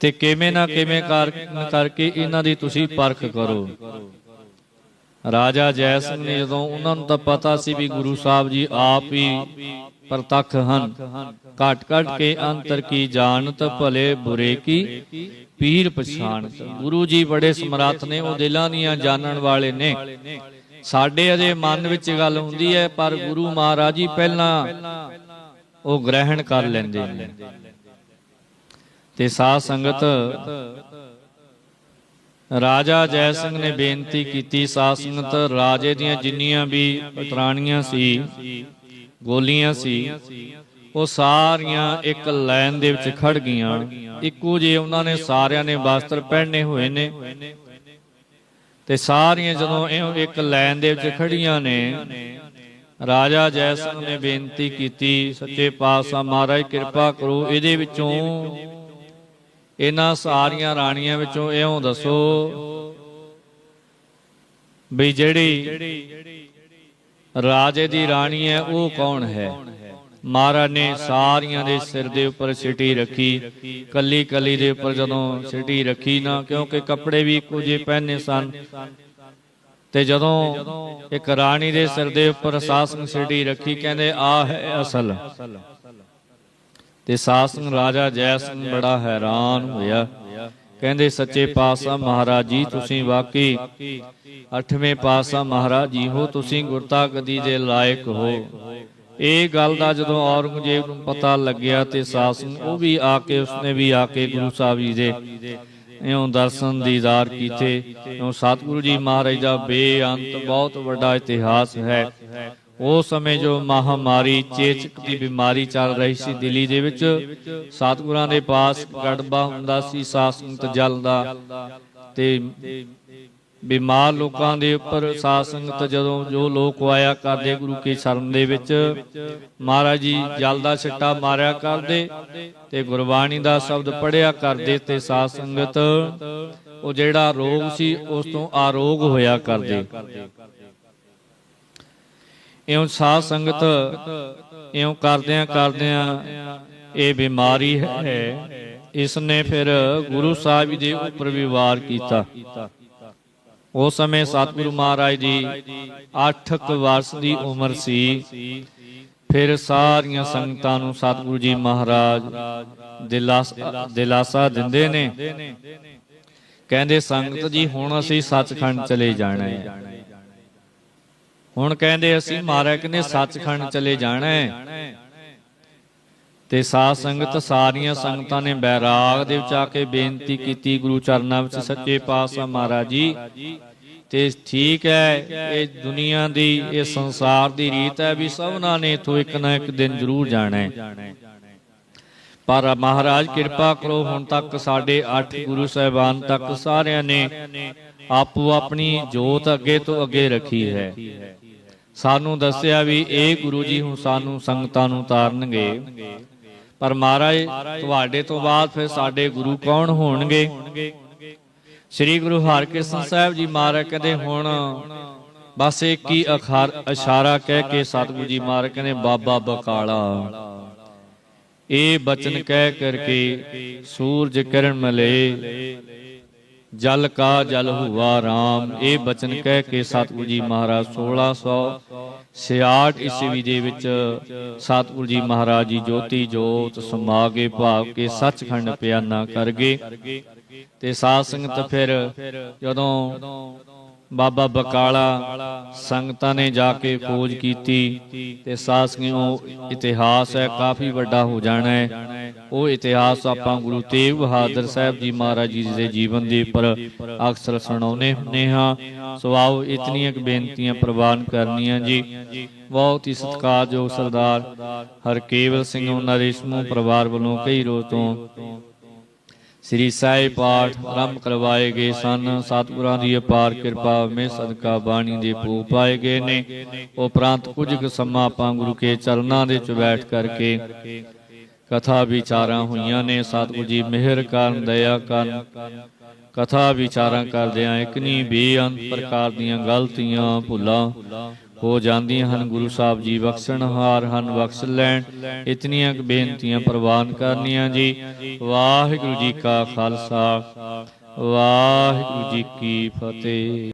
ਤੇ ਕਿਵੇਂ ਨਾ ਕਿਵੇਂ ਕਰਕੇ ਇਹਨਾਂ ਦੀ ਤੁਸੀਂ ਪਰਖ ਕਰੋ। ਰਾਜਾ ਜੈ ਸਿੰਘ ਨੇ ਜਦੋਂ ਉਹਨਾਂ ਨੂੰ ਤਾਂ ਪਤਾ ਸੀ ਵੀ ਗੁਰੂ ਸਾਹਿਬ ਜੀ ਆਪ ਹੀ ਪ੍ਰਤੱਖ ਹਨ ਘਟ ਘਟ ਕੇ ਅੰਤਰ ਕੀ ਜਾਣਤ ਭਲੇ ਬੁਰੇ ਕੀ? ਪੀਰ ਪਛਾਣਤ ਗੁਰੂ ਜੀ ਬੜੇ ਸਮਰੱਥ ਨੇ, ਉਹ ਦਿਲਾਂ ਦੀਆਂ ਜਾਣਨ ਵਾਲੇ ਨੇ। ਸਾਡੇ ਅਜੇ ਮਨ ਵਿੱਚ ਗੱਲ ਹੁੰਦੀ ਹੈ, ਪਰ ਗੁਰੂ ਮਹਾਰਾਜ ਜੀ ਪਹਿਲਾਂ ਉਹ ਗ੍ਰਹਿਣ ਕਰ ਲੈਂਦੇ ਨੇ। ਤੇ ਸਾਧ ਸੰਗਤ, ਰਾਜਾ ਜੈ ਸਿੰਘ ਨੇ ਬੇਨਤੀ ਕੀਤੀ, ਸਾਧ ਸੰਗਤ, ਰਾਜੇ ਦੀਆਂ ਜਿੰਨੀਆਂ ਵੀ ਪਤਰਾਣੀਆਂ ਸੀ, ਗੋਲੀਆਂ ਸੀ ਉਹ ਸਾਰੀਆਂ ਇੱਕ ਲਾਈਨ ਦੇ ਵਿੱਚ ਖੜ ਗਈਆਂ। ਇੱਕੋ ਜੇ ਉਹਨਾਂ ਨੇ ਸਾਰਿਆਂ ਨੇ ਵਸਤਰ ਪਹਿਨੇ ਹੋਏ ਨੇ। ਤੇ ਸਾਰੀਆਂ ਜਦੋਂ ਇਹ ਇੱਕ ਲਾਈਨ ਦੇ ਵਿੱਚ ਖੜੀਆਂ ਨੇ, ਰਾਜਾ ਜੈ ਸਿੰਘ ਨੇ ਬੇਨਤੀ ਕੀਤੀ, ਸੱਚੇ ਪਾਤਸ਼ਾਹ ਮਹਾਰਾਜ, ਕਿਰਪਾ ਕਰੋ, ਇਹਦੇ ਵਿੱਚੋਂ ਇਹਨਾਂ ਸਾਰੀਆਂ ਰਾਣੀਆਂ ਵਿੱਚੋਂ ਇਉਂ ਦੱਸੋ ਵੀ ਜਿਹੜੀ ਰਾਜੇ ਦੀ ਰਾਣੀ ਹੈ, ਉਹ ਕੌਣ ਹੈ? ਮਹਾਰਾਜ ਨੇ ਸਾਰੀਆਂ ਦੇ ਸਿਰ ਦੇ ਉੱਪਰ ਸਿਟੀ ਰੱਖੀ। ਕੱਲੀ ਕੱਲੀ ਦੇ ਉੱਪਰ ਜਦੋਂ ਸਿਟੀ ਰੱਖੀ ਨਾ, ਕਿਉਂਕਿ ਕੱਪੜੇ ਵੀ ਇੱਕੋ ਪਹਿਨੇ ਸਨ। ਤੇ ਜਦੋਂ ਇੱਕ ਰਾਣੀ ਦੇ ਸਿਰ ਦੇ ਉੱਪਰ ਸਾਸਨ ਸਿਟੀ ਰੱਖੀ, ਕਹਿੰਦੇ ਆ ਹੈ ਅਸਲ। ਤੇ ਸਾਸਨ ਰਾਜਾ ਜੈ ਸਿੰਘ ਬੜਾ ਹੈਰਾਨ ਹੋਇਆ। ਕਹਿੰਦੇ, ਸੱਚੇ ਪਾਤਸ਼ਾਹ ਮਹਾਰਾਜ ਜੀ, ਤੁਸੀਂ ਵਾਕਈ ਅੱਠਵੇਂ ਪਾਤਸ਼ਾਹ ਮਹਾਰਾਜ ਜੀ ਹੋ, ਤੁਸੀਂ ਗੁਰਤਾ ਗਦੀ ਦੇ ਲਾਇਕ ਹੋ। ਇਹ ਗੱਲ ਦਾ ਜਦੋਂ ਔਰੰਗਜ਼ੇਬ ਨੂੰ ਪਤਾ ਲੱਗਿਆ ਤੇ ਸਾਸਨ ਉਹ ਵੀ ਆ ਕੇ, ਉਸਨੇ ਵੀ ਆ ਕੇ ਗੁਰੂ ਸਾਹਿਬ ਜੀ ਦੇ ਇਉਂ ਦਰਸ਼ਨ ਦੀਦਾਰ ਕੀਤੇ। ਇਉਂ ਸਤਿਗੁਰੂ ਜੀ ਮਹਾਰਾਜ ਦਾ ਬੇਅੰਤ, ਬਹੁਤ ਵੱਡਾ ਇਤਿਹਾਸ ਹੈ। ਉਸ ਸਮੇਂ ਜੋ ਮਹਾਮਾਰੀ, ਚੇਚਕ ਦੀ ਬਿਮਾਰੀ ਚੱਲ ਰਹੀ ਸੀ ਦਿੱਲੀ ਦੇ ਵਿੱਚ, ਸਤਿਗੁਰਾਂ ਦੇ ਪਾਸ ਗੜਬਾ ਹੁੰਦਾ ਸੀ ਸਾਸੰਤ ਜਲ ਦਾ ਤੇ ਬਿਮਾਰ ਲੋਕਾਂ ਦੇ ਉੱਪਰ ਸਾਧ ਸੰਗਤ ਜਦੋਂ ਜੋ ਲੋਕ ਆਇਆ ਕਰਦੇ ਗੁਰੂ ਕੀ ਸ਼ਰਨ ਦੇ ਵਿੱਚ, ਮਹਾਰਾਜ ਜੀ ਜਲ ਦਾ ਛਿੱਟਾ ਮਾਰਿਆ ਕਰਦੇ ਤੇ ਗੁਰਬਾਣੀ ਦਾ ਸ਼ਬਦ ਪੜਿਆ ਕਰਦੇ ਤੇ ਸਾਧ ਸੰਗਤ, ਉਹ ਜਿਹੜਾ ਰੋਗ ਸੀ ਉਸ ਤੋਂ ਆਰੋਗ ਹੋਇਆ ਕਰਦੇ। ਇਉਂ ਸਾਧ ਸੰਗਤ, ਇਉਂ ਕਰਦਿਆਂ ਕਰਦਿਆਂ ਇਹ ਬਿਮਾਰੀ ਹੈ, ਇਸ ਨੇ ਫਿਰ ਗੁਰੂ ਸਾਹਿਬ ਦੇ ਉੱਪਰ ਵੀ ਵਾਰ ਕੀਤਾ। ਉਸ ਸਮੇਂ ਸਤਿਗੁਰੂ ਮਹਾਰਾਜ ਦੀ 8 ਵਰਸ ਦੀ ਉਮਰ ਸੀ। ਫਿਰ ਸਾਰੀਆਂ ਸੰਗਤਾਂ ਨੂੰ ਸਤਿਗੁਰੂ ਜੀ ਮਹਾਰਾਜ ਦਿਲਾਸਾ ਦਿੰਦੇ ਨੇ। ਕਹਿੰਦੇ, ਸੰਗਤ ਜੀ, ਹੁਣ ਅਸੀਂ ਸੱਚਖੰਡ ਚਲੇ ਜਾਣਾ ਹੈ। ਹੁਣ ਕਹਿੰਦੇ, ਅਸੀਂ ਮਹਾਰਾਜ ਕਹਿੰਦੇ ਸੱਚਖੰਡ ਚਲੇ ਜਾਣਾ ਹੈ। ਤੇ ਸਾਧ ਸੰਗਤ ਸਾਰੀਆਂ ਸੰਗਤਾਂ ਨੇ ਬੈਰਾਗ ਦੇ ਵਿੱਚ ਆ ਕੇ ਬੇਨਤੀ ਕੀਤੀ ਗੁਰੂ ਚਰਨਾਂ ਵਿੱਚ ਸੱਚੇ ਪਾਤਸ਼ਾਹ ਮਹਾਰਾਜ ਜੀ। ਤੇ ਠੀਕ ਹੈ, ਇਹ ਦੁਨੀਆ ਦੀ, ਇਹ ਸੰਸਾਰ ਦੀ ਰੀਤ ਹੈ ਵੀ ਸਭਨਾਂ ਨੇ ਇਥੋਂ ਇੱਕ ਨਾ ਇੱਕ ਦਿਨ ਜ਼ਰੂਰ ਜਾਣਾ ਹੈ। ਪਰ ਮਹਾਰਾਜ ਕਿਰਪਾ ਕਰੋ, ਹੁਣ ਤੱਕ ਸਾਡੇ 8 ਗੁਰੂ ਸਾਹਿਬਾਨ ਤੱਕ ਸਾਰਿਆਂ ਨੇ ਆਪੋ ਆਪਣੀ ਜੋਤ ਅੱਗੇ ਤੋਂ ਅੱਗੇ ਰੱਖੀ ਹੈ। ਸਾਨੂੰ ਦੱਸਿਆ ਵੀ ਇਹ ਗੁਰੂ ਜੀ ਹੁਣ ਸਾਨੂੰ ਸੰਗਤਾਂ ਨੂੰ ਤਾਰਨਗੇ ਪਰ ਮਹਾਰਾਜ, ਤੁਹਾਡੇ ਤੋਂ ਬਾਅਦ ਫਿਰ ਸਾਡੇ ਗੁਰੂ ਕੌਣ ਹੋਣਗੇ? ਸ੍ਰੀ ਗੁਰੂ ਹਰਕ੍ਰਿਸ਼ਨ ਸਾਹਿਬ ਜੀ ਮਹਾਰਾਜ ਕਹਿੰਦੇ ਹੁਣ ਬਸ ਇੱਕ ਹੀ ਅਖਾਰ ਇਸ਼ਾਰਾ ਕਹਿ ਕੇ ਸਤਿਗੁਰੂ ਜੀ ਮਹਾਰਾਜ ਕਹਿੰਦੇ, ਬਾਬਾ ਬਕਾਲਾ। ਇਹ ਬਚਨ ਕਹਿ ਕਰਕੇ ਸੂਰਜ ਕਿਰਨ ਮਲੇ। ਜਲ ਕਾ ਜਲ ਹੁਆ RAM ਇਹ ਬਚਨ ਕਹਿ ਕੇ ਸਤਿਗੁਰੂ ਜੀ ਮਹਾਰਾਜ 1666 ਈਸਵੀ ਦੇ ਵਿੱਚ ਸਤਿਗੁਰੂ ਜੀ ਮਹਾਰਾਜ ਜੀ ਜੋਤੀ ਜੋਤ ਸਮਾਗੇ ਭਾਵ ਕੇ ਸੱਚਖੰਡ ਪਿਆਨਾ ਕਰ ਗਏ। ਤੇ ਸਾਧ ਸੰਗਤ ਫਿਰ ਜਦੋਂ ਬਾਬਾ ਬਕਾਲਾ ਸੰਗਤਾਂ ਨੇ ਜਾ ਕੇ ਖੋਜ ਕੀਤੀ ਤੇ ਸਾਸਕਿਓ ਇਤਿਹਾਸ ਹੈ, ਕਾਫੀ ਵੱਡਾ ਹੋ ਜਾਣਾ ਹੈ। ਉਹ ਇਤਿਹਾਸ ਆਪਾਂ ਗੁਰੂ ਤੇਗ ਬਹਾਦਰ ਸਾਹਿਬ ਜੀ ਮਹਾਰਾਜ ਜੀ ਦੇ ਜੀਵਨ ਦੇ ਉੱਪਰ ਅਕਸਰ ਸੁਣਾਉਨੇ ਹੁੰਦੇ ਹਾਂ। ਸੋ ਆਓ ਇਤਨੀਆਂ ਕੁ ਬੇਨਤੀਆਂ ਪ੍ਰਵਾਨ ਕਰਨੀਆਂ ਜੀ। ਬਹੁਤ ਹੀ ਸਤਿਕਾਰਯੋਗ ਸਰਦਾਰ ਹਰਕੇਵਲ ਸਿੰਘ ਉਹਨਾਂ ਦੇ ਸਮੂਹ ਪਰਿਵਾਰ ਵੱਲੋਂ ਕਈ ਰੋਜ਼ ਤੋਂ ਸ੍ਰੀ ਸਾਹਿਬ ਪਾਠ ਆਰੰਭ ਕਰਵਾਏ ਗਏ ਸਨ। ਸਤਿਗੁਰਾਂ ਦੀ ਅਪਾਰ ਕਿਰਪਾ ਮੇ ਸਦਕਾ ਬਾਣੀ ਦੇ ਭੂ ਪਾਏ ਗਏ ਨੇ। ਉਪਰੰਤ ਕੁਝ ਕੁ ਸਮਾਂ ਆਪਾਂ ਗੁਰੂ ਕੇ ਚਰਨਾਂ ਦੇ ਚ ਬੈਠ ਕਰਕੇ ਕਥਾ ਵਿਚਾਰਾਂ ਹੋਈਆਂ ਨੇ। ਸਤਿਗੁਰੂ ਜੀ ਮਿਹਰ ਕਰਨ, ਦਇਆ ਕਰਨ। ਕਥਾ ਵਿਚਾਰਾਂ ਕਰਦਿਆਂ ਇੱਕ ਨਹੀਂ ਬੇਅੰਤ ਪ੍ਰਕਾਰ ਦੀਆਂ ਗਲਤੀਆਂ, ਭੁੱਲਾਂ ਹੋ ਜਾਂਦੀਆਂ ਹਨ। ਗੁਰੂ ਸਾਹਿਬ ਜੀ ਬਖਸ਼ਣਹਾਰ ਹਨ, ਬਖਸ਼ ਲੈਣ। ਇਤਨੀਆਂ ਕੁ ਬੇਨਤੀਆਂ ਪ੍ਰਵਾਨ ਕਰਨੀਆਂ ਜੀ। ਵਾਹਿਗੁਰੂ ਜੀ ਕਾ ਖਾਲਸਾ। ਵਾਹਿਗੁਰੂ ਜੀ ਕੀ ਫਤਿਹ।